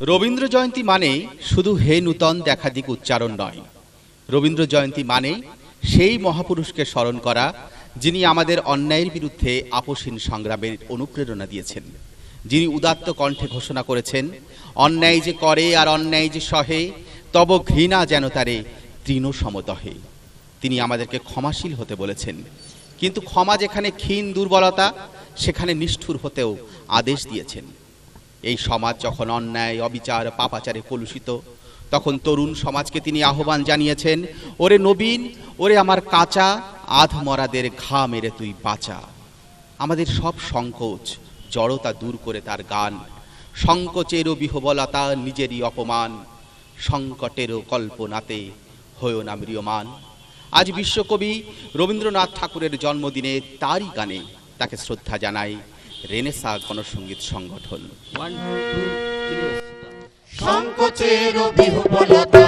রবীন্দ্র জয়ন্তী মানে শুধু হে নূতন দেখাদিক উচ্চারণ নয়। রবীন্দ্র জয়ন্তী মানে সেই মহাপুরুষকে স্মরণ করা, যিনি আমাদের অন্যায়ের বিরুদ্ধে আপোষহীন সংগ্রামের অনুপ্রেরণা দিয়েছেন। যিনি উদাত্ত কণ্ঠে ঘোষণা করেছেন, অন্যায় যে করে আর অন্যায় যে সহে, তব ঘৃণা যেন তারে তৃণ সমদহে তিনি আমাদেরকে ক্ষমাশীল হতে বলেছেন, কিন্তু ক্ষমা যেখানে ক্ষীণ দুর্বলতা, সেখানে নিষ্ঠুর হতেও আদেশ দিয়েছেন। এই সমাজ যখন অন্যায়, অবিচার, পাপাচারে কলুষিত, তখন তরুণ সমাজকে তিনি আহ্বান জানিয়েছেন, ওরে নবীন, ওরে আমার কাঁচা আধমরাদের ঘা মেরে তুই বাঁচা। আমাদের সব সংকোচ, জড়তা দূর করে তার গান। সংকোচেরও বিহবলতা, নিজেরই অপমান। সংকটেরও কল্পনাতে হয়েও না ম্রিয়মান। আজ বিশ্বকবি রবীন্দ্রনাথ ঠাকুরের জন্মদিনে তারই গানে তাকে শ্রদ্ধা জানায় রেনেসা গণসঙ্গীত সংগঠন। সংকোচের বিহুবলতা